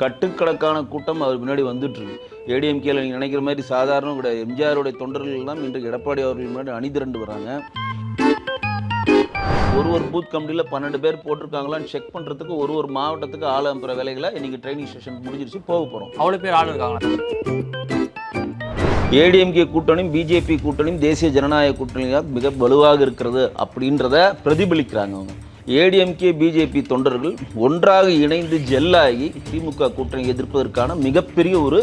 கட்டுக்கணக்கான கூட்டம் அவர் முன்னாடி வந்துட்டு இருக்கு ஏடிஎம்கேல நீங்கள் நினைக்கிற மாதிரி சாதாரண கிடையாது. எம்ஜிஆருடைய தொண்டர்கள் எல்லாம் இன்றைக்கு எடப்பாடி அவர்கள் முன்னாடி அணிதிரண்டு வராங்க. ஒரு ஒரு பூத் கமிட்டியில் பன்னெண்டு பேர் போட்டிருக்காங்களான்னு செக் பண்ணுறதுக்கு ஒரு ஒரு மாவட்டத்துக்கு ஆள் அனுப்புகிற வேலைகளை இன்னைக்கு ட்ரைனிங் செஷன் முடிஞ்சிருச்சு. போக போகிறோம் அவ்வளோ பேர் ஆள் இருக்காங்களா? ஏடிஎம்கே கூட்டணியும் பிஜேபி கூட்டணியும் தேசிய ஜனநாயக கூட்டணியாக மிக வலுவாக இருக்கிறது அப்படின்றத பிரதிபலிக்கிறாங்க அவங்க. ஏடிஎம்கே பிஜேபி தொண்டர்கள் ஒன்றாக இணைந்து ஜெல்லாகி திமுக கூட்டணி எதிர்ப்பதற்கான மிகப்பெரிய ஒரு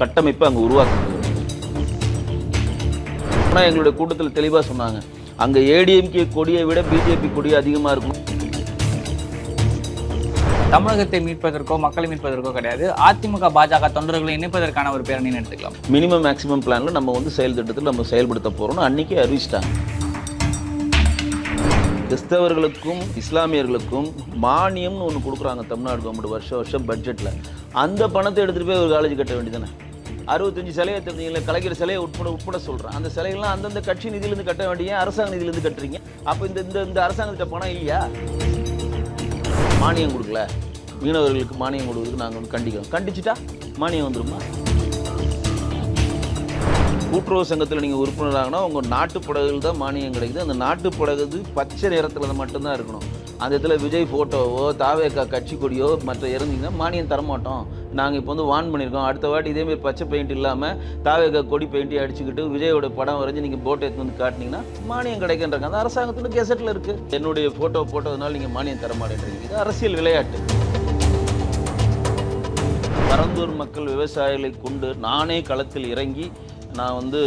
கட்டமைப்பை அங்கே உருவாக்குறது ஆனால் எங்களுடைய கூட்டத்தில் தெளிவாக சொன்னாங்க அங்கே ஏடிஎம்கே கொடியை விட பிஜேபி கொடி அதிகமாக இருக்கும். தமிழகத்தை மீட்பதற்கோ மக்களை மீட்பதற்கோ கிடையாது. அதிமுக பாஜக தொண்டர்களை இணைப்பதற்கான ஒரு பேரணின்னு எடுத்துக்கலாம். மினிமம் மேக்ஸிமம் பிளானில் நம்ம வந்து செயல் திட்டத்தில் நம்ம செயல்படுத்த போகிறோம்னு அன்றைக்கே அறிவிச்சிட்டாங்க. கிறிஸ்தவர்களுக்கும் இஸ்லாமியர்களுக்கும் மானியம்னு ஒன்று கொடுக்குறாங்க தமிழ்நாடு கவர்மெண்ட் வருஷம் வருஷம் பட்ஜெட்டில் அந்த பணத்தை எடுத்துகிட்டு போய் ஒரு காலேஜ் கட்ட வேண்டியதானே அறுபத்தஞ்சு சிலையை தெரிஞ்சீங்களா கலைஞர் சிலையை உட்பட உட்பட சொல்கிறேன் அந்த சிலைகள்லாம் அந்தந்த கட்சி நிதியிலேருந்து கட்ட வேண்டிய அரசாங்க நிதியிலேருந்து கட்டுறீங்க. அப்போ இந்த இந்த இந்த அரசாங்கத்திட்ட பணம் இல்லையா? மானியம் கொடுக்கல. மீனவர்களுக்கு மானியம் கொடுக்குறதுக்கு நாங்கள் வந்து கண்டிக்கிறோம். கண்டிச்சிட்டா மானியம் வந்துருமா? கூட்டுறவு சங்கத்தில் நீங்கள் உறுப்பினராகனா உங்கள் நாட்டு புடகுகள் தான் மானியம் கிடைக்குது. அந்த நாட்டு படகு பச்சை நிறத்தில் மட்டும்தான் இருக்கணும். அந்த இடத்துல விஜய் ஃபோட்டோவோ தாவேக்கா கட்சி கொடியோ மற்ற இறந்தீங்கன்னா மானியம் தரமாட்டோம். நாங்கள் இப்போ வந்து வான் பண்ணியிருக்கோம். அடுத்த வாட்டி இதேமாரி பச்சை பெயிண்ட் இல்லாமல் தாவேக்கா கொடி பெயிண்ட்டை அடிச்சுக்கிட்டு விஜயோட படம் வரைஞ்சி நீங்கள் போட்டை எடுத்து வந்து காட்டினீங்கன்னா மானியம் கிடைக்கின்றாங்க அந்த அரசாங்கத்தில் கெசட்டில் இருக்குது என்னுடைய ஃபோட்டோ போட்டதுனால நீங்கள் மானியம் தர மாட்டேன்றீங்க. இது அரசியல் விளையாட்டு. பரந்தூர் மக்கள் விவசாயிகளை கொண்டு நானே களத்தில் இறங்கி நான் வந்து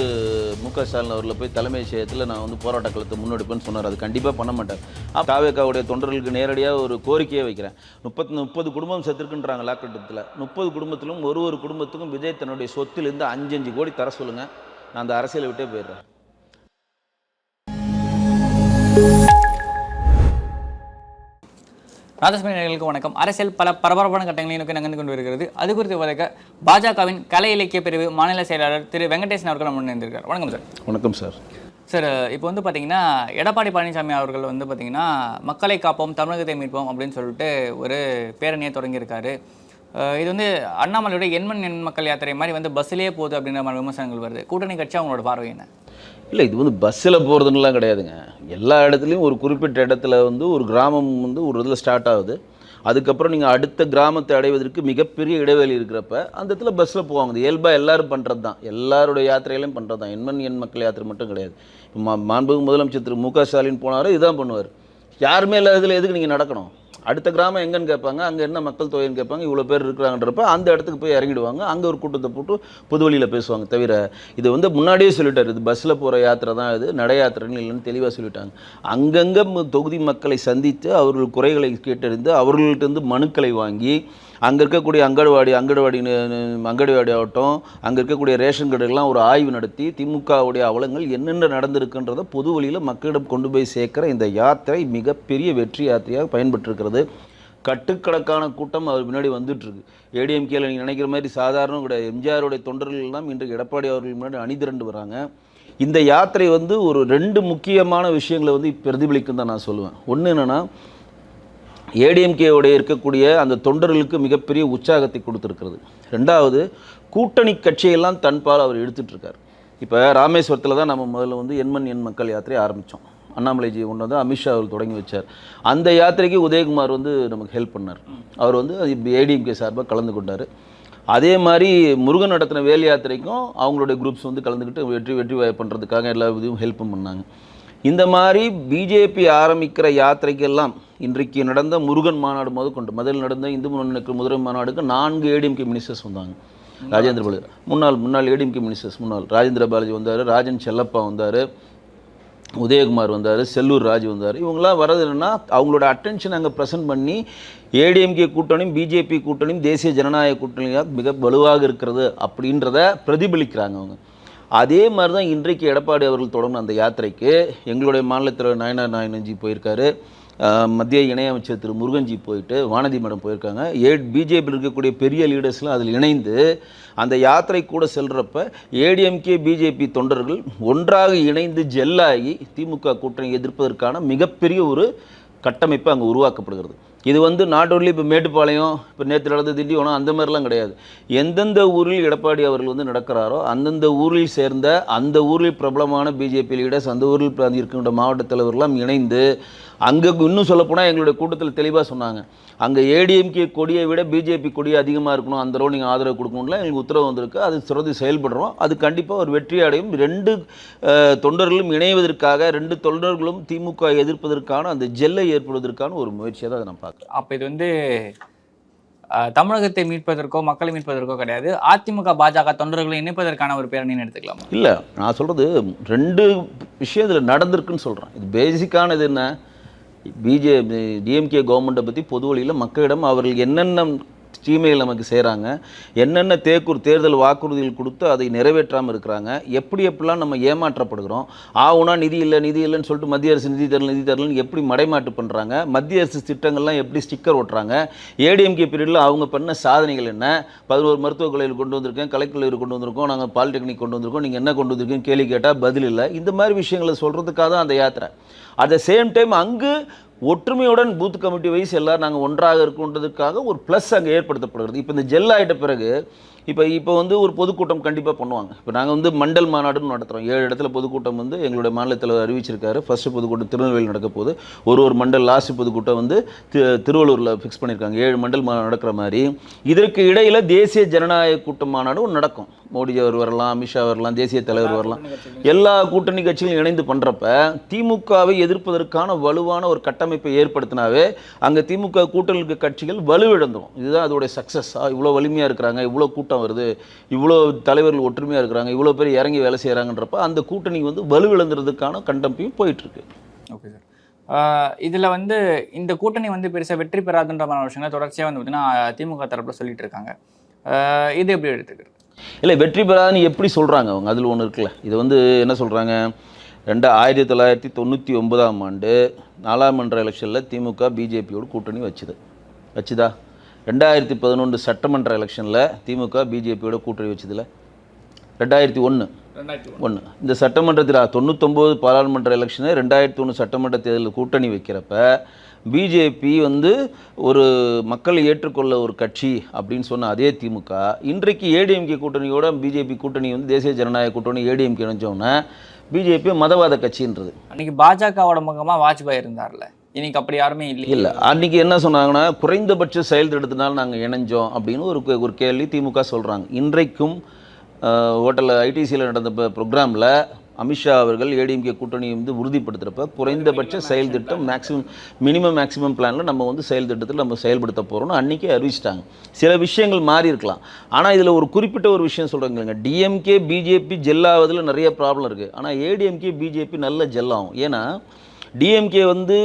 மு க ஸ்டாலின் அவரில் போய் தலைமை விஷயத்தில் நான் வந்து போராட்ட களத்தை முன்னெடுப்பேன்னு சொன்னார். அது கண்டிப்பாக பண்ண மாட்டார். காவேக்காவுடைய தொண்டர்களுக்கு நேரடியாக ஒரு கோரிக்கையை வைக்கிறேன். முப்பத்தி முப்பது குடும்பம் செத்துருக்குன்றாங்க லாக்கட்டத்தில் முப்பது குடும்பத்திலும் ஒரு ஒரு குடும்பத்துக்கும் விஜய் தன்னுடைய சொத்திலிருந்து அஞ்சு அஞ்சு கோடி தர சொல்லுங்கள் நான் அந்த அரசியலை விட்டே போயிடுறேன். நேயர்களுக்கு வணக்கம். அரசியல் பல பரபரப்பான கட்டங்களை நோக்கி நகர்ந்து கொண்டு வருகிறது அது குறித்து விவரிக்க பாஜகவின் கலை இலக்கிய பிரிவு மாநில செயலாளர் திரு வெங்கடேசன் அவர்கள் நம்ம இணைந்திருக்கார் வணக்கம் சார். வணக்கம் சார். சார் இப்போ வந்து பார்த்தீங்கன்னா எடப்பாடி பழனிசாமி அவர்கள் வந்து பார்த்தீங்கன்னா மக்களை காப்போம் தமிழகத்தை மீட்போம் அப்படின்னு சொல்லிட்டு ஒரு பேரணியை தொடங்கியிருக்காரு. இது வந்து அண்ணாமலையோட எண்மண் எண் மக்கள் யாத்திரை மாதிரி வந்து பஸ்ஸிலேயே போகுது அப்படின்ற மாதிரி விமர்சனங்கள் வருது. கூட்டணி கட்சி அவங்களோட பார்வை என்ன? இல்லை இது வந்து பஸ்ஸில் போகிறதுன்னெலாம் கிடையாதுங்க. எல்லா இடத்துலையும் ஒரு குறிப்பிட்ட இடத்துல வந்து ஒரு கிராமம் வந்து ஒரு இதில் ஸ்டார்ட் ஆகுது. அதுக்கப்புறம் நீங்கள் அடுத்த கிராமத்தை அடைவதற்கு மிகப்பெரிய இடைவெளி இருக்கிறப்ப அந்த இடத்துல பஸ்ஸில் போவாங்க. இது இயல்பாக எல்லாரும் பண்ணுறது தான். எல்லாருடைய யாத்திரையிலையும் பண்ணுறது தான். எண்மண் எண் மக்கள் யாத்திரை மட்டும் கிடையாது. இப்போ மா மாண்புமிகு முதலமைச்சர் திரு மு க ஸ்டாலின் போனாரோ இதுதான் பண்ணுவார். யாருமே இல்லாததில் எதுக்கு நீங்கள் நடக்கணும்? அடுத்த கிராமம் எங்கன்னு கேட்பாங்க அங்கே என்ன மக்கள் தொகைன்னு கேட்பாங்க இவ்வளோ பேர் இருக்கிறாங்கன்றப்ப அந்த இடத்துக்கு போய் இறங்கிடுவாங்க. அங்கே ஒரு கூட்டத்தை போட்டு புது வழியில் பேசுவாங்க. தவிர இது வந்து முன்னாடியே சொல்லிட்டார் இது பஸ்ஸில் போகிற யாத்திரை தான் இது நடை யாத்திரைன்னு இல்லைன்னு தெளிவாக சொல்லிட்டாங்க. அங்கங்கே தொகுதி மக்களை சந்தித்து அவர்கள் குறைகளை கேட்டறிந்து அவர்கள்ட்ட மனுக்களை வாங்கி அங்கே இருக்கக்கூடிய அங்கன்வாடி அங்கன்வாடி அங்கன்வாடி ஆகட்டும் அங்கே இருக்கக்கூடிய ரேஷன் கடைகள்லாம் ஒரு ஆய்வு நடத்தி திமுகவுடைய அவலங்கள் என்னென்ன நடந்திருக்குன்றதை பொது வழியில் மக்களிடம் கொண்டு போய் சேர்க்குற இந்த யாத்திரை மிகப்பெரிய வெற்றி யாத்திரையாக பயன்பட்டிருக்கிறது கட்டுக்கணக்கான கூட்டம் அவர் முன்னாடி வந்துட்டுருக்கு. ஏடிஎம்கேல நீங்கள் நினைக்கிற மாதிரி சாதாரண கிடையாது. எம்ஜிஆருடைய தொண்டர்கள்லாம் இன்றைக்கு எடப்பாடி அவர்கள் முன்னாடி அணிதிரண்டு வராங்க. இந்த யாத்திரை வந்து ஒரு ரெண்டு முக்கியமான விஷயங்களை வந்து பிரதிபலிக்கும் தான் நான் சொல்லுவேன். ஒன்று என்னென்னா ஏடிஎம்கேவுடைய இருக்கக்கூடிய அந்த தொண்டர்களுக்கு மிகப்பெரிய உற்சாகத்தை கொடுத்துருக்கிறது. ரெண்டாவது கூட்டணி கட்சியெல்லாம் தன்பால் அவர் எடுத்துகிட்ருக்கார் இப்போ ராமேஸ்வரத்தில் தான் நம்ம முதல்ல வந்து எண்மண் எண் மக்கள் யாத்திரை ஆரம்பித்தோம் அண்ணாமலைஜி ஒன்று வந்து அமித்ஷா அவர் தொடங்கி வச்சார். அந்த யாத்திரைக்கு உதயகுமார் வந்து நமக்கு ஹெல்ப் பண்ணார். அவர் வந்து ஏடிஎம்கே சார்பாக கலந்து கொண்டார். அதே மாதிரி முருகன் நடத்தின வேல் யாத்திரைக்கும் அவங்களுடைய குரூப்ஸ் வந்து கலந்துக்கிட்டு வெற்றி வெற்றி பண்ணுறதுக்காக எல்லா இதையும் ஹெல்ப்பும் பண்ணாங்க. இந்த மாதிரி பிஜேபி ஆரம்பிக்கிற யாத்திரைக்கெல்லாம் இன்றைக்கு நடந்த முருகன் மாநாடு முதற்கொண்டு முதல் நடந்த இந்து முன்னணிக்கு முதல் மாநாடுக்கு நான்கு ஏடிஎம்கே மினிஸ்டர்ஸ் வந்தாங்க. ராஜேந்திர பாலாஜி முன்னாள் முன்னாள் ஏடிஎம்கே மினிஸ்டர்ஸ் முன்னாள். ராஜேந்திர பாலாஜி வந்தார் ராஜன் செல்லப்பா வந்தார் உதயகுமார் வந்தார் செல்லூர் ராஜ் வந்தார். இவங்களாம் வர்றது என்னன்னா அவங்களோட அட்டென்ஷன் அங்கே ப்ரெசென்ட் பண்ணி ஏடிஎம்கே கூட்டணியும் பிஜேபி கூட்டணியும் தேசிய ஜனநாயக கூட்டணியாக மிக வலுவாக இருக்கிறது அப்படின்றத பிரதிபலிக்கிறாங்க அவங்க. அதே மாதிரி தான் இன்றைக்கு எடப்பாடி அவர்கள் தொடங்கின அந்த யாத்திரைக்கு எங்களுடைய மாநிலத்தில் நயனார் நாயனஞ்சி போயிருக்காரு. மத்திய இணையமைச்சர் திரு முருகன்ஜி போயிட்டு வானதி மேடம் போயிருக்காங்க. ஏ பிஜேபியில் இருக்கக்கூடிய பெரிய லீடர்ஸ்லாம் அதில் இணைந்து அந்த யாத்திரை கூட செல்கிறப்ப ஏடிஎம்கே பிஜேபி தொண்டர்கள் ஒன்றாக இணைந்து ஜெல்லாகி திமுக கூட்டணி எதிர்ப்பதற்கான மிகப்பெரிய ஒரு கட்டமைப்பு அங்கே உருவாக்கப்படுகிறது. இது வந்து நாட் ஒன்லி இப்போ மேட்டுப்பாளையம் இப்போ நேற்று நடந்த திண்டிவனம் அந்த மாதிரிலாம் கிடையாது. எந்தெந்த ஊரில் எடப்பாடி அவர்கள் வந்து நடக்கிறாரோ அந்தந்த ஊரில் சேர்ந்த அந்த ஊரில் பிரபலமான பிஜேபி லீடர்ஸ் அந்த ஊரில் இருக்கின்ற மாவட்ட தலைவர்கள்லாம் இணைந்து அங்கே இன்னும் சொல்லப்போனால் எங்களுடைய கூட்டத்தில் தெளிவாக சொன்னாங்க. அங்கே ஏடிஎம்கே கொடியை விட பிஜேபி கொடி அதிகமாக இருக்கணும். அந்த ரோல் நீங்கள் ஆதரவு கொடுக்கணும்ல. எங்களுக்கு உத்தரவு வந்திருக்கு. அது சிறந்து செயல்படுறோம். அது கண்டிப்பாக ஒரு வெற்றி அடையும். ரெண்டு தொண்டர்களும் இணைவதற்காக ரெண்டு தொண்டர்களும் திமுக எதிர்ப்பதற்கான அந்த ஜெல்லை ஏற்படுவதற்கான ஒரு முயற்சியை தான் அதை நான் பார்க்குறேன். அப்போ இது வந்து தமிழகத்தை மீட்பதற்கோ மக்களை மீட்பதற்கோ கிடையாது. அதிமுக பாஜக தொண்டர்களை இணைப்பதற்கான ஒரு பேரணின்னு எடுத்துக்கலாமா? இல்லை நான் சொல்கிறது ரெண்டு விஷயம் இதில் நடந்திருக்குன்னு சொல்கிறேன் இது பேசிக்கானது என்ன? பிஜே டிஎம்கே கவர்மெண்ட்டை பற்றி பொது வழியில் மக்களிடம் அவர்கள் என்னென்ன ஜிமெயில் நமக்கு செய்கிறாங்க என்னென்ன தேக்கூர் தேர்தல் வாக்குறுதிகள் கொடுத்து அதை நிறைவேற்றாமல் இருக்கிறாங்க. எப்படி எப்படிலாம் நம்ம ஏமாற்றப்படுகிறோம்? ஆவுனா நிதி இல்லை நிதி இல்லைன்னு சொல்லிட்டு மத்திய அரசு நிதி தரல நிதி தரலன்னு எப்படி மடைமாட்டு பண்ணுறாங்க மத்திய அரசு திட்டங்கள்லாம் எப்படி ஸ்டிக்கர் ஓட்டுறாங்க? ஏடிஎம்கே பீரியடில் அவங்க பண்ண சாதனைகள் என்ன? பதினோரு மருத்துவக் கல்லூரி கொண்டு வந்திருக்கேன் கலைக்கல்லூரி கொண்டு வந்திருக்கோம் நாங்கள் பாலிடெக்னிக் கொண்டு வந்திருக்கோம் நீங்கள் என்ன கொண்டு வந்திருக்கீங்க கேள்வி கேட்டால் பதில் இல்லை. இந்த மாதிரி விஷயங்களை சொல்கிறதுக்காக தான் அந்த யாத்திரை. அட் த சேம் டைம் அங்கு ஒற்றுமையுடன் பூத் கமிட்டி வைஸ் எல்லோரும் நாங்கள் ஒன்றாக இருக்குன்றதுக்காக ஒரு ப்ளஸ் அங்கே ஏற்படுத்தப்படுகிறது. இப்போ இந்த ஜெல் ஆகிட்ட பிறகு இப்போ இப்போ வந்து ஒரு பொதுக்கூட்டம் கண்டிப்பாக பண்ணுவாங்க. இப்போ நாங்கள் வந்து மண்டல் மாநாடுன்னு நடத்துகிறோம் ஏழு இடத்துல பொதுக்கூட்டம் வந்து எங்களுடைய மாநில தலைவர் அறிவிச்சிருக்காரு. ஃபர்ஸ்ட் பொதுக்கூட்டம் திருநெல்வேலி நடக்க போகுது. ஒரு ஒரு மண்டல் லாஸ்ட் பொதுக்கூட்டம் வந்து திருவள்ளூரில் ஃபிக்ஸ் பண்ணியிருக்காங்க ஏழு மண்டல் மாநாடு நடக்கிற மாதிரி. இதற்கு இடையில் தேசிய ஜனநாயக கூட்டம் மாநாடு ஒன்று நடக்கும். மோடி அவர் வரலாம் அமித்ஷா வரலாம் தேசிய தலைவர் வரலாம். எல்லா கூட்டணி கட்சிகளும். இணைந்து பண்ணுறப்ப திமுகவை எதிர்ப்பதற்கான வலுவான ஒரு கட்டமைப்பை ஏற்படுத்தினாவே அங்கே திமுக கூட்டணி கட்சிகள் வலுவிழந்துடும் இதுதான் அதோடைய சக்ஸஸ் இவ்வளோ வலிமையாக இருக்கிறாங்க இவ்வளோ கூட்டம் வருது இவ்வளோ தலைவர்கள் ஒற்றுமையாக இருக்கிறாங்க இவ்வளோ பேர் இறங்கி வேலை செய்கிறாங்கன்றப்ப அந்த கூட்டணி வந்து வலுவிழந்துறதுக்கான கண்டமையும் போயிட்டுருக்கு. ஓகே சார் இதில் வந்து இந்த கூட்டணி வந்து பெருசாக வெற்றி பெறாதுன்ற மாதிரி விஷயங்களை தொடர்ச்சியாக வந்து பார்த்தீங்கன்னா திமுக தரப்பில் சொல்லிட்டு இருக்காங்க. இது எப்படி எடுத்துக்கிறது? இல்லை வெற்றி பெறாதுன்னு எப்படி சொல்கிறாங்க அவங்க? அதில் ஒன்று இருக்குல்ல. இது வந்து என்ன சொல்கிறாங்க ரெண்டு ஆயிரத்தி தொள்ளாயிரத்தி தொண்ணூற்றி ஒன்பதாம் ஆண்டு நாடாளுமன்ற எலெக்ஷனில் திமுக பிஜேபியோடு கூட்டணி வச்சுது. வச்சுதா? ரெண்டாயிரத்தி பதினொன்று சட்டமன்ற எலெக்ஷனில் திமுக பிஜேபியோட கூட்டணி வச்சதில்ல ரெண்டாயிரத்தி ஒன்று ஒன்று இந்த சட்டமன்றத்தில் தொண்ணூத்தொம்பது பாராளுமன்ற எலெக்ஷனு ரெண்டாயிரத்தி ஒன்று சட்டமன்ற தேர்தலில் கூட்டணி வைக்கிறப்ப பிஜேபி வந்து ஒரு மக்களை ஏற்றுக்கொள்ள ஒரு கட்சி அப்படின்னு சொன்ன அதே திமுக இன்றைக்கு ஏடிஎம்கே கூட்டணியோட பிஜேபி கூட்டணி வந்து தேசிய ஜனநாயக கூட்டணி ஏடிஎம்கே இணைஞ்சோன்னே பிஜேபி மதவாத கட்சின்றது. அன்னைக்கு பாஜகவோட முகமா வாஜ்பாய் இருந்தார்ல. இன்னைக்கு அப்படி யாருமே இல்லை இல்லை அன்றைக்கி என்ன சொன்னாங்கன்னா குறைந்தபட்ச செயல் திட்டத்தினால் நாங்கள் இணைஞ்சோம் அப்படின்னு ஒரு கே- ஒரு கேள்வி திமுக சொல்கிறாங்க இன்றைக்கும் ஹோட்டலில் ஐடிசியில் நடந்த ப்ரோக்ராமில் அமித்ஷா அவர்கள் ஏடிஎம்கே கூட்டணி வந்து உறுதிப்படுத்துகிறப்ப குறைந்தபட்ச செயல் திட்டம் மேக்ஸிமம் மினிமம் மேக்ஸிமம் பிளானில் நம்ம வந்து செயல் திட்டத்தில் நம்ம செயல்படுத்த போகிறோம்னு அன்றைக்கே அறிவிச்சிட்டாங்க. சில விஷயங்கள் மாறி இருக்கலாம். ஆனால் இதில் ஒரு குறிப்பிட்ட ஒரு விஷயம் சொல்கிறாங்க டிஎம்கே பிஜேபி ஜெல்லாவதில் நிறைய ப்ராப்ளம் இருக்குது ஆனால் ஏடிஎம்கே பிஜேபி நல்ல ஜெல்லாகும். ஏன்னா டிஎம்கே வந்து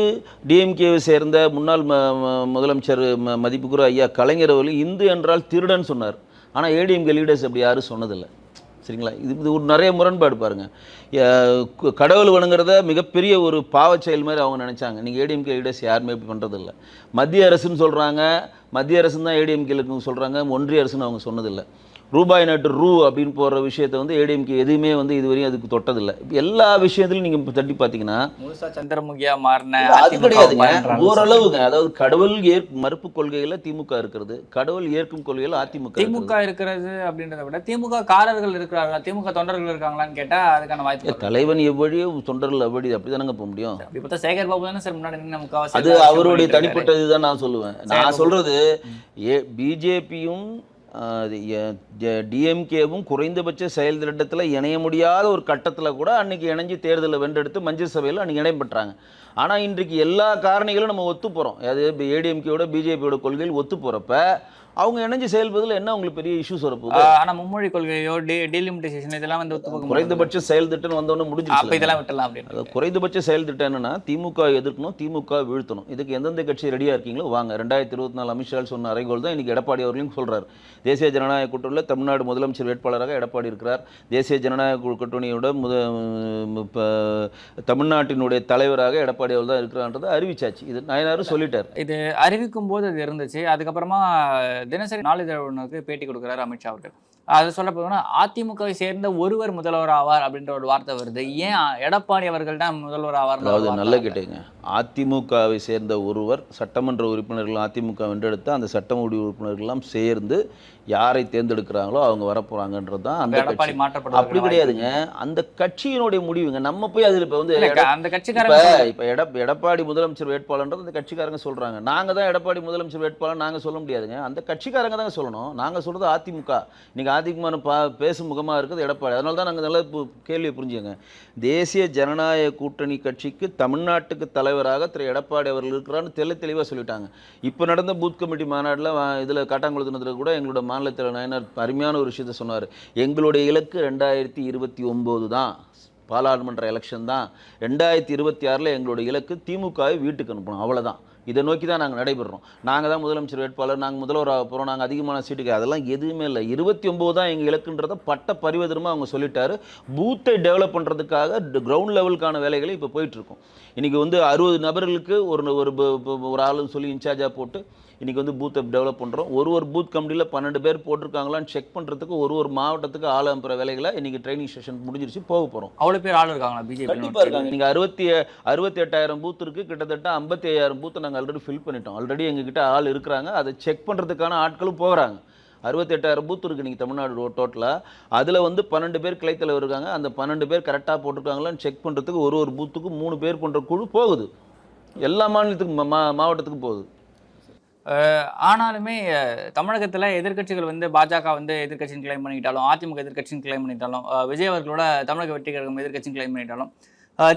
டிஎம்கேவை சேர்ந்த முன்னாள் ம முதலமைச்சர் ம மதிப்புக்குற ஐயா கலைஞர் அவர்கள் இந்து என்றால் திருடன் சொன்னார். ஆனால் ஏடிஎம்கே லீடர்ஸ் அப்படி யாரும் சொன்னதில்லை. சரிங்களா? இது இது ஒரு நிறைய முரண்பாடு பாருங்கள் கடவுள் வணங்குறத மிகப்பெரிய ஒரு பாவச்செயல் மாதிரி அவங்க நினச்சாங்க. நீங்கள் ஏடிஎம்கே லீடர்ஸ் யாருமே இப்படி பண்ணுறதில்ல மத்திய அரசுன்னு சொல்கிறாங்க மத்திய அரசுன்னு தான் ஏடிஎம்கேலுக்கு சொல்கிறாங்க ஒன்றிய அரசுன்னு அவங்க சொன்னதில்லை. ரூபாய் நாட்டு ரூ அப்படின்னு போடுற விஷயத்தை வந்து ஏடிஎம்கே எதுவுமே வந்து இதுவரையும் அதுக்கு தொட்டதில்லை எல்லா விஷயத்துலையும் நீங்கள் இப்போ தட்டி பார்த்தீங்கன்னா சந்திரமுகியா மாறின அது கிடையாதுங்க. ஓரளவுங்க அதாவது கடவுள் ஏற் மறுப்பு கொள்கையில திமுக இருக்கிறது கடவுள் ஏற்கும் கொள்கையில அதிமுக. திமுக இருக்கிறது அப்படின்றத விட திமுக காரர்கள் இருக்கிறார்களா திமுக தொண்டர்கள் இருக்காங்களான்னு கேட்டா அதுக்கான வாய்ப்பு. தலைவன் எவ்வழியோ தொண்டர்கள் அவ்வழி அப்படிதானங்க போக முடியும் அப்படி பார்த்தா சேகர் பாபு தானே சார் முன்னாடி நின்னு முக்காவாசி அது அவருடைய. தனிப்பட்ட இதுதான் நான் சொல்லுவேன் நான் சொல்றது ஏ பிஜேபியும் டிஎம்கேவும் குறைந்தபட்ச செயல் திட்டத்தில் இணைய முடியாத ஒரு கட்டத்தில் கூட அன்னைக்கு இணைஞ்சு தேர்தலில் வென்றெடுத்து மஞ்சள் சபையில் அன்னைக்கு இணையம் பெற்றாங்க ஆனால் இன்றைக்கு எல்லா காரணிகளும் நம்ம ஒத்து போகிறோம் அது ஏடிஎம்கேயோட பிஜேபியோட கொள்கையில் ஒத்து போகிறப்ப அவங்க இணைஞ்சு செயல்படுறதுல என்ன அவங்களுக்கு பெரிய இஷ்யூஸ் வரப்போகுது ஆஹ் ஆனா மும்மொழி கொள்கையோ டீலிமிட்டேஷன் இதெல்லாம் வந்து ஒத்து குறைந்தபட்ச செயல் திட்டம் வந்தோடனே அப்ப முடிஞ்சிருச்சு இதெல்லாம் விட்டலாம் அப்படின்னு. குறைந்தபட்ச செயல் திட்டம் என்னன்னா திமுக எதிர்க்கணும் திமுக வீழ்த்தணும். இதுக்கு எந்தெந்த கட்சி ரெடியாக இருக்கீங்களோ வாங்க. ரெண்டாயிரத்தி இருபத்தி நாலு அமித்ஷா சொன்ன அறைகோல் தான் இன்னைக்கு எடப்பாடி அவர்களையும் சொல்றாரு. தேசிய ஜனநாயக கூட்டணியில் தமிழ்நாடு முதலமைச்சர் வேட்பாளராக எடப்பாடி இருக்கிறார். தேசிய ஜனநாயக கூட்டணியோட முத தமிழ்நாட்டினுடைய தலைவராக எடப்பாடி அவர் தான் இருக்கிறான்றதை அறிவிச்சாச்சு. இது நயனாரும் சொல்லிட்டார். இது அறிவிக்கும் போது அது இருந்துச்சு. அதுக்கப்புறமா தினசரி நாளிதழ் ஒன்றுக்கு பேட்டி கொடுக்குறாரு அமித்ஷா அவர்கள். அது சொல்ல போனா அதிமுகவை சேர்ந்த ஒருவர் முதல்வர் ஆவார் அப்படின்ற ஒரு வார்த்தை வருது. ஏன் எடப்பாடி அவர்கள் தான் முதல்வர் ஆவார் அதாவது நல்ல கேட்டீங்க. அதிமுகவை சேர்ந்த ஒருவர் சட்டமன்ற உறுப்பினர்கள் அதிமுக வென்றெடுத்து அந்த சட்டமன்ற உறுப்பினர்கள்லாம் சேர்ந்து யாரை தேர்ந்தெடுக்கிறாங்களோ அவங்க வரப்போறாங்கன்றது தான் அந்த எடப்பாடி கட்சி. மாற்றப்படுவார் அப்படி கிடையாதுங்க. அந்த கட்சியினுடைய முடிவுங்க. நம்ம போய் அதில் இப்போ வந்து எட- அந்த கட்சிக்காரங்க இப்ப எடப் எடப்பாடி முதலமைச்சர் வேட்பாளர்ன்றது அந்த கட்சிக்காரங்க சொல்றாங்க. நாங்க தான் எடப்பாடி முதலமைச்சர் வேட்பாளர் நாங்க சொல்ல முடியாதுங்க. அந்த கட்சிக்காரங்க தாங்க சொல்லணும். நாங்க சொல்றது அதிமுக. இன்னைக்கு ஜாதிக்குமான பா பேசும் முகமாக இருக்குது எடப்பாடி. அதனால தான் நாங்கள் நல்ல பு- கேள்வியை புரிஞ்சுங்க தேசிய ஜனநாயக கூட்டணி கட்சிக்கு தமிழ்நாட்டுக்கு தலைவராக திரு எடப்பாடி அவர்கள் இருக்கிறான்னு தெளி தெளிவாக சொல்லிட்டாங்க. இப்போ நடந்த பூத் கமிட்டி மாநாட்டில் இதில் காட்டாங்குளத்தினத்தில் கூட எங்களோட மாநில தலைவர் நயனார் அருமையான ஒரு விஷயத்த சொன்னார். எங்களுடைய இலக்கு ரெண்டாயிரத்தி இருபத்தி ஒம்பது தான். பாராளுமன்ற எலெக்ஷன் தான். ரெண்டாயிரத்தி இருபத்தி ஆறில் எங்களுடைய இலக்கு திமுகவை வீட்டுக்கு அனுப்பணும். அவ்வளோதான் இதை நோக்கி தான் நாங்கள் நடைபெறுறோம் நாங்கள் தான் முதலமைச்சர் வேட்பாளர் நாங்கள் முதல்வர் ஆக போகிறோம் நாங்கள் அதிகமான சீட்டுக்கு. அதெல்லாம் எதுவுமே இல்லை. இருபத்தி ஒம்பது தான் எங்கள் இலக்குன்றதை பட்ட பரிவதமாக அவங்க சொல்லிட்டாரு. பூத்தை டெவலப் பண்ணுறதுக்காக கிரவுண்ட் லெவலுக்கான வேலைகளை இப்போ போயிட்டுருக்கோம் இன்றைக்கி வந்து அறுபது நபர்களுக்கு ஒரு ஒரு ப- ஒரு ஆளுன்னு சொல்லி இன்சார்ஜாக போட்டு இன்றைக்கி வந்து பூத்தை டெவலப் பண்ணுறோம் ஒரு ஒரு பூத் கமிட்டியில் பன்னெண்டு பேர் போட்டிருக்காங்களான்னு செக் பண்ணுறதுக்கு ஒரு ஒரு மாவட்டத்துக்கு ஆள் அனுப்புகிற வேலைகளை இன்றைக்கி ட்ரைனிங் செஷன் முடிஞ்சிருச்சு போக போகிறோம் அவ்வளவு பேர் ஆள் இருக்காங்களா பிஜேபி இருக்காங்க. நீங்க அறுபத்தி அறுபத்தி எட்டாயிரம் பூத் இருக்கு. கிட்டத்தட்ட ஐம்பத்தி ஐயாயிரம் பூத்தை நாங்க ஆல்ரெடி ஃபில் பண்ணிட்டோம். ஆல்ரெடி எங்ககிட்ட ஆள் இருக்கிறாங்க. அதை செக் பண்றதுக்கான ஆட்களும் போகிறாங்க. அறுபத்தி எட்டாயிரம் பூத் இருக்கு நீங்க தமிழ்நாடு டோட்டலாக அதுல வந்து பன்னெண்டு பேர் கிளைத்தலைவர் இருக்காங்க. அந்த பன்னெண்டு பேர் கரெக்டாக போட்டிருக்காங்களான்னு செக் பண்றதுக்கு ஒரு ஒரு பூத்துக்கு மூணு பேர் பண்ற குழு போகுது. எல்லா மாநிலத்துக்கும் மா- மாவட்டத்துக்கும் போகுது. ஆனாலுமே தமிழகத்துல எதிர்க்கட்சிகள் வந்து பாஜக வந்து எதிர்க்கட்சின்னு கிளைம் பண்ணிக்கிட்டாலும் அதிமுக எதிர்க்கட்சின்னு கிளைம் பண்ணிட்டாலும் விஜய் அவர்களோட தமிழக வெற்றி கழகம் எதிர்க்கட்சின்னு கிளைம் பண்ணிட்டாலும்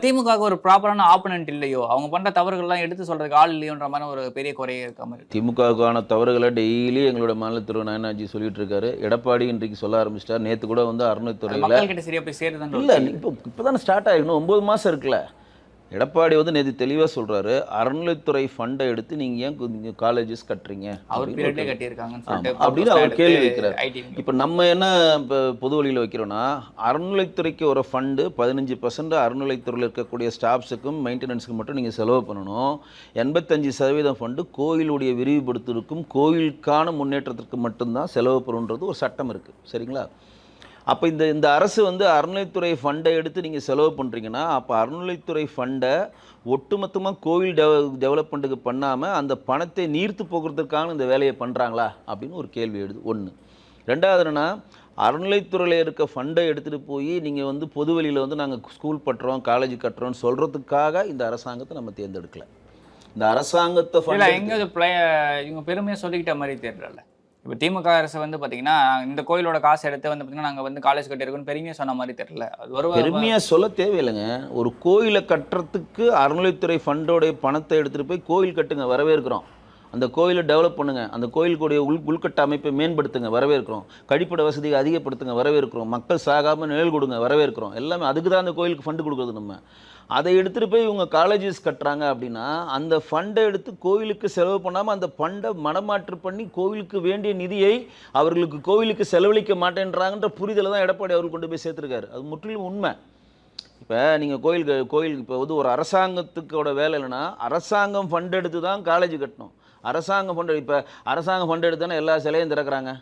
திமுகவுக்கு ஒரு ப்ராப்பரான ஆப்பனண்ட் இல்லையோ அவங்க பண்ற தவறுகள்லாம் எடுத்து சொல்றதுக்கு ஆள் இல்லையோன்ற மாதிரி ஒரு பெரிய குறையே இருக்க மாதிரி இருக்கு. திமுகவுக்கான தவறுகளை டெய்லி எங்களோட மாநில திரு நயனாஜி சொல்லிட்டு இருக்காரு. எடப்பாடி இன்றைக்கு சொல்ல ஆரம்பிச்சிட்டார். நேத்து கூட வந்து அறநிலைத்துறையில மக்கள் கிட்ட சரியா போய் சேருதான் இல்லை இப்போ இப்போ தானே ஸ்டார்ட் ஆகிடணும் ஒம்பது மாதம் இருக்குல்ல. எடப்பாடி வந்து நேற்று தெளிவாக சொல்கிறாரு அறநிலைத்துறை ஃபண்டை எடுத்து நீங்கள் ஏன் காலேஜஸ் கட்டுறீங்க? அவர் அப்படின்னு. சொல்லிட்டு அப்படின்னு அவர் கேள்வி வைக்கிறார். இப்போ நம்ம என்ன இப்போ பொது வழியில் வைக்கிறோன்னா அறநிலைத்துறைக்கு ஒரு ஃபண்டு பதினஞ்சு பர்சன்ட் அறநிலைத்துறையில் இருக்கக்கூடிய ஸ்டாஃப்ஸுக்கும் மெயின்டெனன்ஸுக்கு மட்டும் நீங்கள் செலவு பண்ணணும். எண்பத்தஞ்சு சதவீதம் ஃபண்டு கோயிலுடைய விரிவுபடுத்துவதற்கும் கோயிலுக்கான முன்னேற்றத்திற்கு மட்டும்தான் செலவு பண்ணுன்றது ஒரு சட்டம் இருக்குது சரிங்களா? அப்போ இந்த இந்த அரசு வந்து அறநிலைத்துறை ஃபண்டை எடுத்து நீங்கள் செலவு பண்ணுறீங்கன்னா அப்போ அறநிலைத்துறை ஃபண்டை ஒட்டுமொத்தமாக கோவில் டெவ டெவலப்மெண்ட்டுக்கு பண்ணாமல் அந்த பணத்தை நீர்த்து போக்குறதுக்கான இந்த வேலையை பண்ணுறாங்களா அப்படின்னு ஒரு கேள்வி எழுது. ஒன்று ரெண்டாவது என்னன்னா அறநிலைத்துறையில் இருக்க ஃபண்டை எடுத்துகிட்டு போய் நீங்கள் வந்து பொது வெளியில் வந்து நாங்கள் ஸ்கூல் கட்டுறோம் காலேஜ் கட்டுறோம்னு சொல்கிறதுக்காக இந்த அரசாங்கத்தை நம்ம தேர்ந்தெடுக்கல. இந்த அரசாங்கத்தை எங்க இவங்க பெருமையா சொல்லிக்கிட்ட மாதிரி தெரியல இப்போ திமுக அரசு வந்து பார்த்தீங்கன்னா இந்த கோயிலோட காசு எடுத்து வந்து பார்த்தீங்கன்னா நாங்கள் வந்து காலேஜ் கட்டியிருக்கோம்னு பெருமையாக சொன்ன மாதிரி தெரியல. அது ஒரு பெருமையாக சொல்ல தேவையில்லைங்க. ஒரு கோயிலை கட்டுறதுக்கு அறநிலைத்துறை ஃபண்டோடைய பணத்தை எடுத்துகிட்டு போய் கோயில் கட்டுங்க வரவேற்கிறோம். அந்த கோயிலை டெவலப் பண்ணுங்கள் அந்த கோயிலுக்குடைய உள் உள்கட்ட அமைப்பை மேம்படுத்துங்க வரவேற்கிறோம். கழிப்பிட வசதியை அதிகப்படுத்துங்க வரவேற்கிறோம். மக்கள் சாகாமல் நிழல் கொடுங்க வரவேற்கிறோம். எல்லாமே அதுக்கு தான் அந்த கோயிலுக்கு ஃபண்டு கொடுக்குறது நம்ம. அதை எடுத்துகிட்டு போய் இவங்க காலேஜஸ் கட்டுறாங்க அப்படின்னா அந்த ஃபண்டை எடுத்து கோயிலுக்கு செலவு பண்ணாமல் அந்த ஃபண்டை மனமாற்று பண்ணி கோவிலுக்கு வேண்டிய நிதியை அவர்களுக்கு கோவிலுக்கு செலவழிக்க மாட்டேன்றாங்கன்ற புரிதலை தான் எடப்பாடி அவர் கொண்டு போய் சேர்த்துருக்காரு. அது முற்றிலும் உண்மை. இப்போ நீங்கள் கோயிலுக்கு கோயிலுக்கு இப்போ வந்து ஒரு அரசாங்கத்துக்கோட வேலை இல்லைன்னா அரசாங்கம் ஃபண்ட் எடுத்து தான் காலேஜ் கட்டணும். அரசாங்கம் ஃபண்ட் இப்போ அரசாங்கம் ஃபண்ட் எடுத்து எல்லா சிலையும் திறக்கிறாங்க.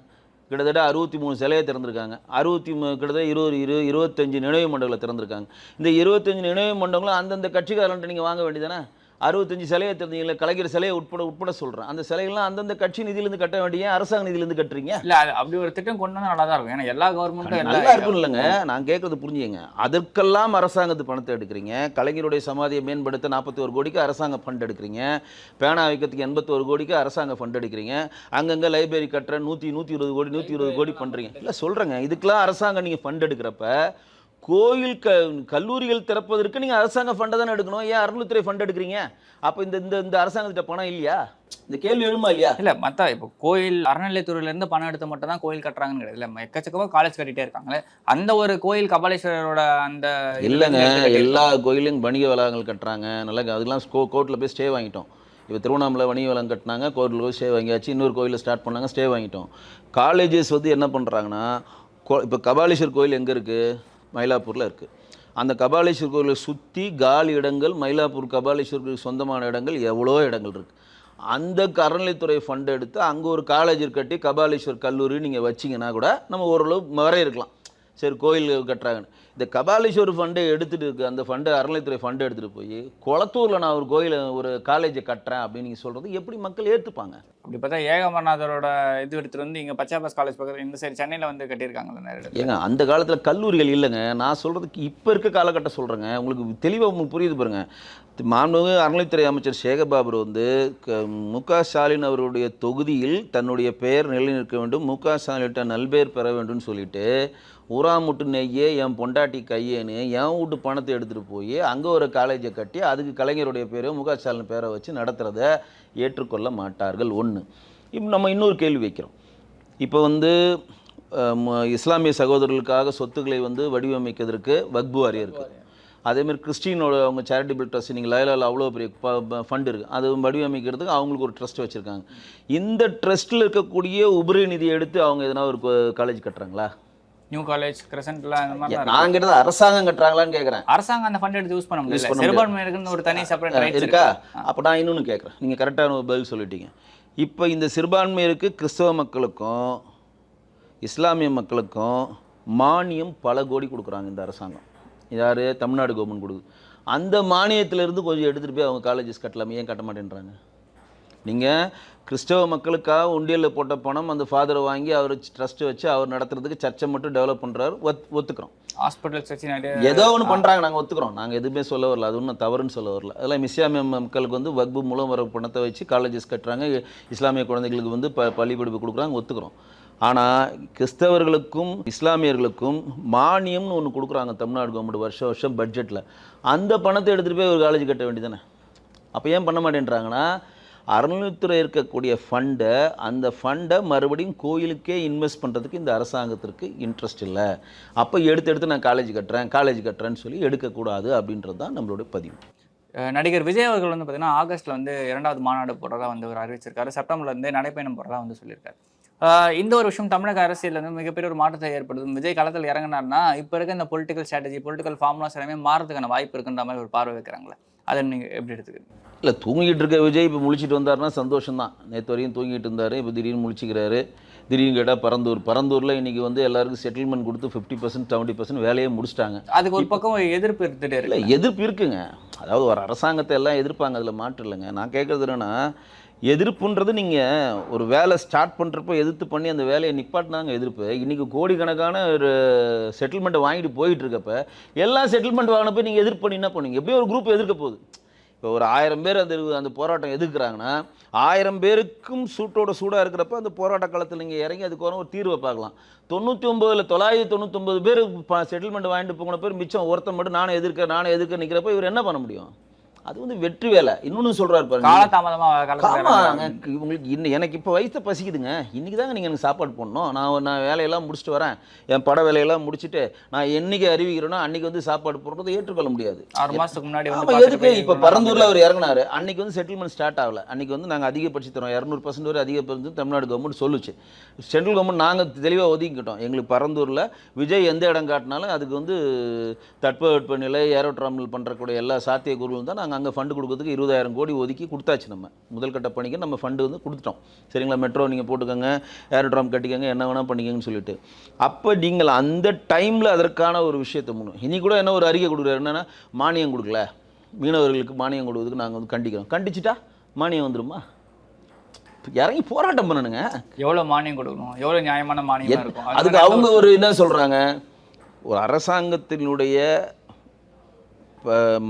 கிட்டத்தட்ட அறுபத்தி மூணு சிலையை திறந்திருக்காங்க. அறுபத்தி மூணு கிட்டத்தட்ட இருபது இரு இருபத்தஞ்சு நினைவு மண்டபங்களை திறந்திருக்காங்க. இந்த இருபத்தஞ்சு நினைவு மண்டபங்களும் அந்தந்த கட்சிக்காரன்ட்டு நீங்கள் வாங்க வேண்டியதானே அறுபத்தஞ்சு சிலையை திறந்தீங்களே கலைஞர் சிலையை உட்பட உட்பட சொல்கிறேன் அந்த சிலைகள்லாம் அந்தந்த கட்சி நிதியிலேருந்து கட்ட வேண்டிய அரசாங்க நிதியிலேருந்து கட்டுறீங்க? இல்ல அப்படி ஒரு திட்டம் கொண்டு நல்லா தான் இருக்கும். ஏன்னா எல்லா கவர்மெண்ட்டும் நல்லா இருக்கும் இல்லைங்க. நான் கேட்கறது புரிஞ்சுங்க அதற்கெல்லாம் அரசாங்கத்து பணத்தை எடுக்கிறீங்க. கலைஞருடைய சமாதியை மேம்படுத்த நாற்பத்தி ஒரு கோடிக்கு அரசாங்க ஃபண்ட் எடுக்கிறீங்க. பேனா வைக்கிறதுக்கு எண்பத்தோரு கோடிக்கு அரசாங்க ஃபண்ட் எடுக்கிறீங்க. அங்கங்கே லைப்ரரி கட்டுற நூற்றி நூற்றி இருபது கோடி நூற்றி இருபது கோடி பண்ணுறீங்க இல்லை சொல்கிறேங்க இதுக்கெல்லாம் அரசாங்கம் நீங்கள் ஃபண்ட் எடுக்கிறப்ப கோயில் க கல்லூரிகள் திறப்பதற்கு நீங்கள் அரசாங்க ஃபண்டை தானே எடுக்கணும். ஏன் அறநிலைத்துறை ஃபண்ட் எடுக்கிறீங்க? அப்போ இந்த இந்த இந்த அரசாங்கத்திட்ட பணம் இல்லையா? இந்த கேள்வி எழுமா இல்லையா? இல்ல மத்த இப்போ கோயில் அறநிலையத்துறையில இருந்து பணம் எடுத்து மட்டும் தான் கோயில் கட்டுறாங்கன்னு கிடையாது. இல்ல எக்கச்சக்கமா காலேஜ் கட்டிட்டே இருக்காங்களே. அந்த ஒரு கோயில் கபாலீஸ்வரரோட அந்த இல்லைங்க எல்லா கோயிலையும் வணிக வளாகங்கள் கட்டுறாங்க. நல்லா அதெல்லாம் ஸ்கோ கோர்ட்டில் போய் ஸ்டே வாங்கிட்டோம். இப்போ திருவண்ணாமலை வணிக வளம் கட்டினாங்க கோர்ட்டில் போய் ஸ்டே வாங்கியாச்சு. இன்னொரு கோயிலில் ஸ்டார்ட் பண்ணாங்க ஸ்டே வாங்கிட்டோம். காலேஜஸ் வந்து என்ன பண்ணுறாங்கன்னா இப்போ கபாலீஸ்வர் கோயில் எங்கே இருக்குது மயிலாப்பூரில் இருக்குது அந்த கபாலீஸ்வர் கோயிலை சுற்றி காலி இடங்கள் மயிலாப்பூர் கபாலீஸ்வருக்கு சொந்தமான இடங்கள் எவ்வளோ இடங்கள் இருக்குது அந்த அறநிலைத்துறை ஃபண்ட் எடுத்து அங்கே ஒரு காலேஜ் கட்டி கபாலீஸ்வர் கல்லூரி நீங்கள் வச்சிங்கன்னா கூட நம்ம ஓரளவு வரைய இருக்கலாம் சரி கோயில் கட்டுறாங்கன்னு. இந்த கபாலீஸ்வர் ஃபண்டை எடுத்துகிட்டு இருக்கு அந்த ஃபண்டு அறநிலைத்துறை ஃபண்டு எடுத்துகிட்டு போய் குளத்தூரில் நான் ஒரு கோயிலை ஒரு காலேஜை கட்டுறேன் அப்படின்னு நீங்கள் சொல்கிறது எப்படி மக்கள் ஏற்றுப்பாங்க அப்படி பார்த்தா ஏகமரநாதரோட இது எடுத்துட்டு வந்து இங்க பச்சாபாஸ் காலேஜ் பக்கத்துல இந்த சைடு சென்னையில வந்து கட்டியிருக்காங்கல்ல நிறைய இடத்துல. ஏங்க அந்த காலத்தில் கல்லூரிகள் இல்லைங்க. நான் சொல்கிறதுக்கு இப்போ இருக்க காலகட்டம் சொல்கிறேங்க உங்களுக்கு தெளிவாக உங்களுக்கு புரியுது பாருங்க. மாண்புமிகு அறநிலைத்துறை அமைச்சர் சேகர்பாபு வந்து மு க. ஸ்டாலின் அவருடைய தொகுதியில் தன்னுடைய பெயர் நிலைநிற்க வேண்டும் மு க. ஸ்டாலின்கிட்ட நல்பெயர் பெற வேண்டும்னு சொல்லிட்டு ஊரா முட்டு நெய்யே என் பொண்டாட்டி கையேன்னு என் வீட்டு பணத்தை எடுத்துகிட்டு போய் அங்கே ஒரு காலேஜை கட்டி அதுக்கு கலைஞருடைய பேரை முக ஸ்டாலின் பேரை வச்சு நடத்துகிறத ஏற்றுக்கொள்ள மாட்டார்கள். ஒன்று இப்போ நம்ம இன்னொரு கேள்வி வைக்கிறோம். இப்போ வந்து ம- இஸ்லாமிய சகோதரர்களுக்காக சொத்துக்களை வந்து வடிவமைக்கிறதுக்கு வக்பு வாரியம் இருக்குது அதேமாதிரி கிறிஸ்டினோட அவங்க சேரிட்டபிள் ட்ரஸ்ட் நீங்கள் லயலால் அவ்வளோ பெரிய ஃபண்ட் இருக்குது அது வடிவமைக்கிறதுக்கு அவங்களுக்கு ஒரு ட்ரஸ்ட் வச்சுருக்காங்க. இந்த ட்ரஸ்ட்டில் இருக்கக்கூடிய உபரி நிதியை எடுத்து அவங்க எதனா ஒரு காலேஜ் கட்டுறாங்களா? நியூ காலேஜ் கிரசன்ட்ல அந்த மாதிரி நான் கேட்டது அரசாங்கம் கட்டுறாங்களான்னு கேட்குறேன். அரசாங்கம் அந்த ஃபண்ட் எடுத்து யூஸ் பண்ண முடியல. சிறுபான்மையினருக்குன்னு ஒரு தனி செப்பரேட் ரைட்ஸ் இருக்கா? அப்போ நான் இன்னொன்று கேட்குறேன் நீங்கள் கரெக்டான ஒரு பதில் சொல்லிட்டீங்க. இப்போ இந்த சிறுபான்மையருக்கு கிறிஸ்தவ மக்களுக்கும் இஸ்லாமிய மக்களுக்கும் மானியம் பல கோடி கொடுக்குறாங்க இந்த அரசாங்கம். யார்? தமிழ்நாடு கவர்மெண்ட் கொடுக்குது. அந்த மானியத்திலிருந்து கொஞ்சம் எடுத்துகிட்டு போய் அவங்க காலேஜஸ் கட்டலாமே? ஏன் கட்ட மாட்டேன்றாங்க? நீங்கள் கிறிஸ்தவ மக்களுக்காக உண்டியலில் போட்ட பணம் அந்த ஃபாதரை வாங்கி அவர் ட்ரஸ்ட்டு வச்சு அவர் நடத்துறதுக்கு சர்ச்சை மட்டும் டெவலப் பண்ணுறாரு ஒத் ஒத்துக்கிறோம். ஹாஸ்பிட்டல்ஸ் வச்சு ஏதோ ஒன்று பண்ணுறாங்க நாங்கள் ஒத்துக்கிறோம். நாங்கள் எதுவுமே சொல்ல வரல. அது ஒன்றும் தவறுன்னு சொல்ல வரல. அதெல்லாம் இஸ்லாமிய மக்களுக்கு வந்து வக்பு மூலம் வர பணத்தை வச்சு காலேஜஸ் கட்டுறாங்க. இஸ்லாமிய குழந்தைகளுக்கு வந்து ப பள்ளி படிப்பு கொடுக்குறாங்க ஒத்துக்கிறோம். ஆனால் கிறிஸ்தவர்களுக்கும் இஸ்லாமியர்களுக்கும் மானியம்னு ஒன்று கொடுக்குறாங்க தமிழ்நாடு கவர்மெண்ட் வருஷம் வருஷம் பட்ஜெட்டில் அந்த பணத்தை எடுத்துகிட்டு போய் ஒரு காலேஜ் கட்ட வேண்டியதானே அப்போ ஏன் பண்ண மாட்டேன்றாங்கன்னா அறநிலைத்துறை இருக்கக்கூடிய ஃபண்டை அந்த ஃபண்டை மறுபடியும் கோயிலுக்கே இன்வெஸ்ட் பண்ணுறதுக்கு இந்த அரசாங்கத்திற்கு இன்ட்ரெஸ்ட் இல்லை. அப்போ எடுத்து எடுத்து நான் காலேஜ் கட்டுறேன் காலேஜ் கட்டுறேன்னு சொல்லி எடுக்கக்கூடாது அப்படின்றது தான் நம்மளுடைய பதிவு. நடிகர் விஜய் அவர்கள் வந்து பார்த்தீங்கன்னா ஆகஸ்ட்டில் வந்து இரண்டாவது மாநாடு போடுறதா வந்து அவர் அறிவிச்சிருக்காரு. செப்டம்பர்லேருந்து நடைப்பயணம் போடுறதா வந்து சொல்லியிருக்காரு. இந்த ஒரு விஷயம் தமிழக அரசியல் வந்து மிகப்பெரிய ஒரு மாற்றத்தை ஏற்படுத்தும் விஜய் களத்தில் இறங்கினார்னா இப்போ இருக்க இந்த பொலிட்டிக்கல் ஸ்ட்ராட்டஜி பொலிட்டிக்கல் ஃபார்முலாஸ் எல்லாமே மாறதுக்கான வாய்ப்பு இருக்குன்ற மாதிரி ஒரு பார்வை வைக்கிறாங்களே. அதை நீங்கள் எப்படி எடுத்துக்கிறீங்க? இல்லை தூங்கிட்டு இருக்க விஜய் இப்போ முழிச்சிட்டு வந்தாருன்னா சந்தோஷம் தான் நேற்று வரையும் தூங்கிட்டு இருந்தார் இப்போ திடீர்னு முழிச்சிக்கிறாரு. திடீர்னு கேட்டால் பரந்தூர். பரந்தூரில் இன்றைக்கி வந்து எல்லாருக்கும் செட்டில்மெண்ட் கொடுத்து ஃபிஃப்டி பர்சன்ட் செவன்ட்டி பர்சன்ட் வேலையே முடிச்சிட்டாங்க. அதுக்கு ஒரு பக்கம் எதிர்ப்பு இருந்துட்டே இல்லை எதிர்ப்பு இருக்குங்க. அதாவது ஒரு அரசாங்கத்தை எல்லாம் எதிர்ப்பாங்க அதில் மாற்று இல்லைங்க. நான் கேட்குறது என்னன்னா எதிர்ப்புன்றது நீங்கள் ஒரு வேலை ஸ்டார்ட் பண்ணுறப்போ எதிர்த்து பண்ணி அந்த வேலையை நிப்பாட்டினாங்க எதிர்ப்பு. இன்றைக்கி கோடிக்கணக்கான ஒரு செட்டில்மெண்ட்டை வாங்கிட்டு போயிட்டுருக்கப்ப எல்லா செட்டில்மெண்ட் வாங்கினப்போ நீங்கள் எதிர்ப்பு பண்ணி என்ன பண்ணுவீங்க? எப்படியும் ஒரு குரூப் எதிர்க்க போகுது. இப்போ ஒரு ஆயிரம் பேர் அந்த அந்த போராட்டம் எதிர்க்கிறாங்கன்னா ஆயிரம் பேருக்கும் சூட்டோட சூடாக இருக்கிறப்ப அந்த போராட்ட காலத்தில் நீங்கள் இறங்கி அதுக்கு ஒரு தீர்வை பார்க்கலாம். தொண்ணூற்றி ஒம்பதில் தொள்ளாயிரத்தி தொண்ணூத்தொம்பது பேர் செட்டில்மெண்ட் வாங்கிட்டு போன பேர் மிச்சம் ஒருத்தன் மட்டும் நானும் எதிர்க்க நானே எதிர்க்க நிற்கிறப்ப இவர் என்ன பண்ண முடியும்? அது வந்து வெற்றி வேலை. இன்னொன்று சொல்கிறாரு பாருங்க. ஆமாங்க உங்களுக்கு இன்னும் எனக்கு இப்போ வயசு பசிக்குதுங்க. இன்றைக்கி தாங்க நீங்கள் எனக்கு சாப்பாடு போடணும். நான் நான் வேலையெல்லாம் முடிச்சுட்டு வரேன். என் பட வேலையெல்லாம் முடிச்சுட்டு நான் என்னைக்கு அறிவிக்கிறேனோ அன்றைக்கி வந்து சாப்பாடு போடுறதை ஏற்றுக்கொள்ள முடியாது. ஆறு மாசத்துக்கு முன்னாடி எதுக்கு? இப்போ பரந்தூரில் அவர் இறங்குனாரு. அன்னைக்கு வந்து செட்டில்மெண்ட் ஸ்டார்ட் ஆகல. அன்னைக்கு வந்து நாங்கள் அதிகபட்சம் தரோம். இரநூறு பர்சன்ட் வரை அதிகப்படுத்தி தமிழ்நாடு கவர்மெண்ட் சொல்லுச்சு. சென்ட்ரல் கவர்மெண்ட் நாங்கள் தெளிவாக ஒதுக்கிக்கிட்டோம். எங்களுக்கு பரந்தூரில் விஜய் எந்த இடம் காட்டினாலும் அதுக்கு வந்து தட்பவெட்ப நிலை ஏரோட்ராமல் பண்ணுறக்கூடிய எல்லா சாத்தியக்கூறுகளும் தான் நாங்கள் அங்கே ஃபண்டு கொடுக்கறதுக்கு இருபதாயிரம் கோடி ஒதுக்கி கொடுத்தாச்சு நம்ம. முதல் கட்ட பணிக்கு நம்ம ஃபண்டு வந்து கொடுத்துட்டோம். சரிங்களா? மெட்ரோ நீங்கள் போட்டுக்கோங்க ஏரோட்ராம் கட்டிக்கோங்க என்ன வேணால் பண்ணிக்கங்கன்னு சொல்லிட்டு. அப்போ நீங்கள் அந்த டைமில் அதற்கான ஒரு விஷயத்தை முன்னு இனி கூட என்ன ஒரு அறிக்கை கொடுக்குறாரு? என்னன்னா மானியம் கொடுக்கல. மீனவர்களுக்கு மானியம் கொடுக்கறதுக்கு நாங்கள் வந்து கண்டிக்கிறோம். கண்டிச்சிட்டா மானியம் வந்துருமா? இறங்கி போராட்டம் பண்ணணுங்க. எவ்வளவு மானியம் கொடுக்கணும்? எவ்வளவு நியாயமான மானியமா இருக்கும்? அது அதுக்கு அவங்க ஒரு என்ன சொல்கிறாங்க ஒரு அரசாங்கத்தினுடைய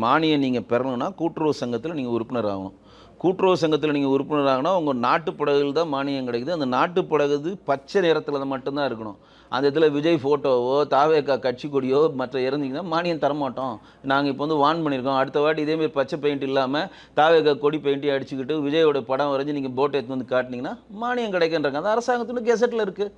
மானியம் நீங்கள் பெறணும்னா கூட்டுறவு சங்கத்தில் நீங்கள் உறுப்பினர் ஆகணும் கூட்டுறவு சங்கத்தில் நீங்கள் உறுப்பினர் ஆகினா உங்கள் நாட்டு படகுகள் தான் மானியம் கிடைக்குது. அந்த நாட்டு படகு பச்சை நிறத்தில் மட்டும்தான் இருக்கணும். அந்த இடத்துல விஜய் ஃபோட்டோவோ தாவேக்கா கட்சி கொடியோ மற்ற இறந்தீங்கன்னா மானியம் தரமாட்டோம். நாங்கள் இப்போ வந்து வான் பண்ணியிருக்கோம் அடுத்த வாட்டி இதேமாரி பச்சை பெயிண்ட் இல்லாமல் தாவேக்கா கொடி பெயிண்ட்டி அடிச்சுக்கிட்டு விஜயோட படம் வரைஞ்சி நீங்கள் போட்டை எடுத்து வந்து காட்டினீங்கன்னா மானியம் கிடைக்கின்றாங்க அந்த அரசாங்கத்தோட கெசட்டில் இருக்குது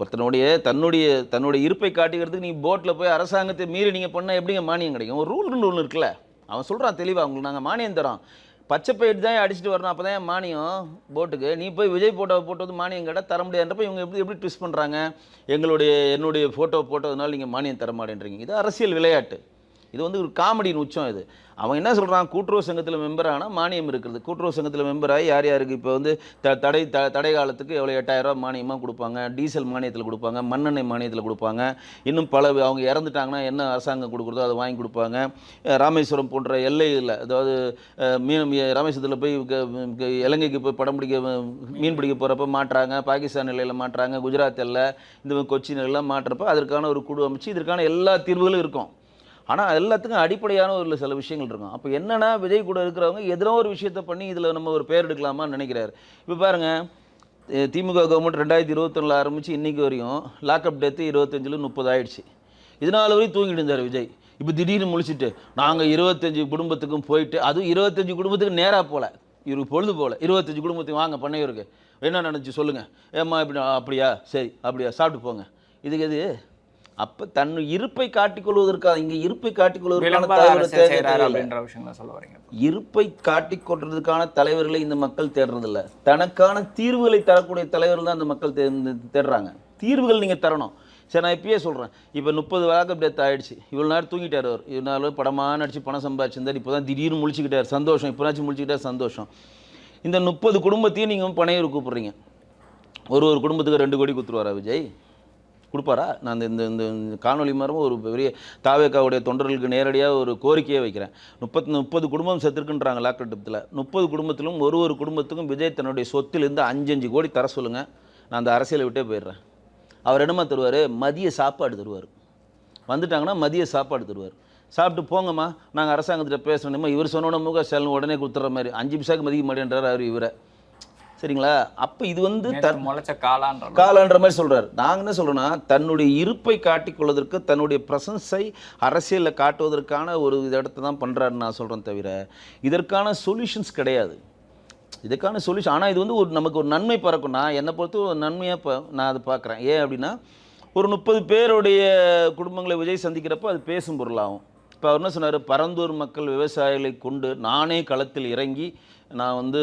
ஒருத்தனுடைய தன்னுடைய தன்னுடைய இருப்பை காட்டிக்கிறதுக்கு நீ போட்டில் போய் அரசாங்கத்தை மீறி நீங்கள் பண்ணால் எப்படிங்க மானியம் கிடைக்கும்? ஒரு ரூல்னு ஒன்று இருக்குல்ல. அவன் சொல்கிறான் தெளிவாக உங்களுக்கு நாங்கள் மானியம் தரோம் பச்சை பயிர் தான் அடிச்சுட்டு வரணும். அப்போ தான் மானியம்? போட்டுக்கு நீ போய் விஜய் ஃபோட்டோவை போட்டு வந்து மானியம் கேட்டால் தர முடியாதுன்றப்ப இவங்க எப்படி எப்படி ட்விஸ்ட் பண்ணுறாங்க எங்களுடைய என்னுடைய ஃபோட்டோ போட்டதுனால நீங்கள் மானியம் தர மாட்டேன்றீங்க. இது அரசியல் விளையாட்டு. இது வந்து ஒரு காமெடியின் உச்சம் இது. அவன் என்ன சொல்கிறான் கூட்டுறவு சங்கத்தில் மெம்பர் ஆனால் மானியம் இருக்குது கூட்டுறவு சங்கத்தில் மெம்பராகி யார் யாருக்கு இப்போ வந்து த தடை த தடை காலத்துக்கு எவ்வளோ எட்டாயிரரூபா மானியமாக கொடுப்பாங்க? டீசல் மானியத்தில் கொடுப்பாங்க. மண்ணெண்ணெய் மானியத்தில் கொடுப்பாங்க. இன்னும் பல அவங்க இறந்துட்டாங்கன்னா என்ன அரசாங்கம் கொடுக்குறதோ அதை வாங்கி கொடுப்பாங்க. ராமேஸ்வரம் போன்ற எல்லையில் அதாவது மீன் ராமேஸ்வரத்தில் போய் இலங்கைக்கு போய் படம் பிடிக்க மீன் பிடிக்க போகிறப்ப மாட்டுறாங்க. பாகிஸ்தான் எல்லையில் மாட்டுறாங்க. குஜராத் எல்லை இந்த கொச்சின் எல்லாம் மாட்டுறப்ப அதற்கான ஒரு குழு அமைச்சு இதற்கான எல்லா தீர்வுகளும் இருக்கும். ஆனால் எல்லாத்துக்கும் அடிப்படையான ஒரு சில விஷயங்கள் இருக்கும். அப்போ என்னென்னா விஜய் கூட இருக்கிறவங்க எதிரோ ஒரு விஷயத்தை பண்ணி இதில் நம்ம ஒரு பேர் எடுக்கலாமான்னு நினைக்கிறாரு. இப்போ பாருங்கள் திமுக கவர்மெண்ட் ரெண்டாயிரத்தி இருபத்தொன்னில் ஆரம்பித்து இன்றைக்கி வரையும் லாக்அப் டெத்து இருபத்தஞ்சில் முப்பது ஆயிடுச்சு. இதனால வரையும் தூங்கிட்டு இருந்தார் விஜய். இப்போ திடீர்னு முழிச்சிட்டு நாங்கள் இருபத்தஞ்சி குடும்பத்துக்கும் போயிட்டு அதுவும் இருபத்தஞ்சி குடும்பத்துக்கு நேராக போகல இவருக்கு பொழுது போகல இருபத்தஞ்சி குடும்பத்தையும் வாங்க பண்ணையூருக்கு. என்ன நினச்சி சொல்லுங்கள் ஏம்மா இப்படி அப்படியா? சரி அப்படியா? சாப்பிட்டு போங்க. இதுக்கு எது? அப்போ தன் இருப்பை காட்டிக்கொள்வதற்காக இங்கே இருப்பை காட்டிக்கொள்வதற்கான தலைவரை. அப்படின்ற விஷயங்களை சொல்ல வரீங்க. இருப்பை காட்டிக்கொள்றதுக்கான தலைவர்களை இந்த மக்கள் தேடுறதில்ல. தனக்கான தீர்வுகளை தரக்கூடிய தலைவர்கள் தான் இந்த மக்கள் தேடுறாங்க. தீர்வுகள் நீங்கள் தரணும். சரி நான் இப்பயே சொல்கிறேன் இப்போ முப்பது வாக்கு டெத் ஆயிடுச்சு. இவ்வளோ நேரம் தூங்கிட்டார் அவர். இவ்வளோ நாள் படமாக நடிச்சு பணம் சம்பாதிச்சிருந்தார். இப்போ தான் திடீர்னு முழிச்சுக்கிட்டார். சந்தோஷம். இப்போனாச்சும் முழிச்சுக்கிட்டார்? சந்தோஷம். இந்த முப்பது குடும்பத்தையும் நீங்கள் பனையூர் கூப்பிட்றீங்க. ஒரு ஒரு குடும்பத்துக்கு ரெண்டு கோடி கொடுத்துருவாரா விஜய்? கொடுப்பாரா? நான் இந்த இந்த இந்த காணொலி மரமும் ஒரு பெரிய தாவேக்காவுடைய தொண்டர்களுக்கு நேரடியாக ஒரு கோரிக்கையை வைக்கிறேன். முப்பத்தி முப்பது குடும்பம் செத்துருக்குன்றாங்க லாக்டத்தில் முப்பது குடும்பத்திலும் ஒரு ஒரு குடும்பத்துக்கும் விஜய் தன்னுடைய சொத்திலிருந்து அஞ்சு அஞ்சு கோடி தர சொல்லுங்கள் நான் அந்த அரசியலை விட்டே போயிடுறேன். அவர் என்னமா தருவார்? மதிய சாப்பாடு தருவார். வந்துட்டாங்கன்னா மதிய சாப்பாடு தருவார். சாப்பிட்டு போங்கம்மா. நாங்கள் அரசாங்கத்திட்ட பேசணுமா இவர் சொன்னோட முக ஸ்டாலின் உடனே கொடுத்துட்ற மாதிரி. அஞ்சு பைசாக்கு மதிக்க மாட்டேன்றார் அவர் இவரை. சரிங்களா? அப்போ இது வந்து த நேத்து முளைச்ச காலான்ற மாதிரி. காலான்ற மாதிரி சொல்றாரு. நாங்க என்ன சொல்றோம்னா தன்னுடைய இருப்பை காட்டிக்கொள்வதற்கு தன்னுடைய பிரசன்ஸை அரசியலில் காட்டுவதற்கான ஒரு இடத்தை தான் பண்றாருன்னு நான் சொல்றேன் தவிர இதற்கான சொல்யூஷன்ஸ் கிடையாது. இதுக்கான சொல்யூஷன் ஆனால் இது வந்து ஒரு நமக்கு ஒரு நன்மை பறக்கும். நான் என்னை பொறுத்து ஒரு நன்மையாக இப்போ நான் அதை பார்க்குறேன். ஏன் அப்படின்னா ஒரு முப்பது பேருடைய குடும்பங்களை விஜய் சந்திக்கிறப்போ அது பேசும் பொருளாகும். இப்போ அவர் என்ன சொன்னார்? பரந்தூர் மக்கள் விவசாயிகளை கொண்டு நானே களத்தில் இறங்கி நான் வந்து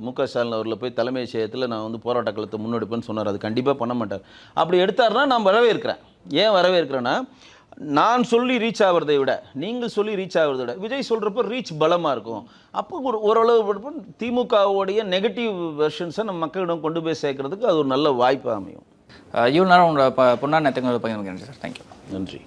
மு க ஸ்டாலின் அவர்களை போய் தலைமைச் செயலகத்தில் நான் வந்து போராட்ட களத்தை முன்னெடுப்பேன்னு சொன்னார். அது கண்டிப்பாக பண்ண மாட்டார். அப்படி எடுத்தாருன்னா நான் வரவேற்கிறேன். ஏன் வரவேற்கிறேன்னா நான் சொல்லி ரீச் ஆகிறதை விட நீங்கள் சொல்லி ரீச் ஆகிறதை விட விஜய் சொல்கிறப்ப ரீச் பலமாக இருக்கும். அப்போ ஒரு ஓரளவு திமுகவுடைய நெகட்டிவ் வெர்ஷன்ஸை நம்ம மக்களிடம் கொண்டு போய் சேர்க்கறதுக்கு அது ஒரு நல்ல வாய்ப்பு அமையும். அஹ் இவ்வளவு நேரம் உங்களோட ப பொன்னார் நேரத்துக்கு பகிர்ந்து சார் தேங்க்யூ நன்றி.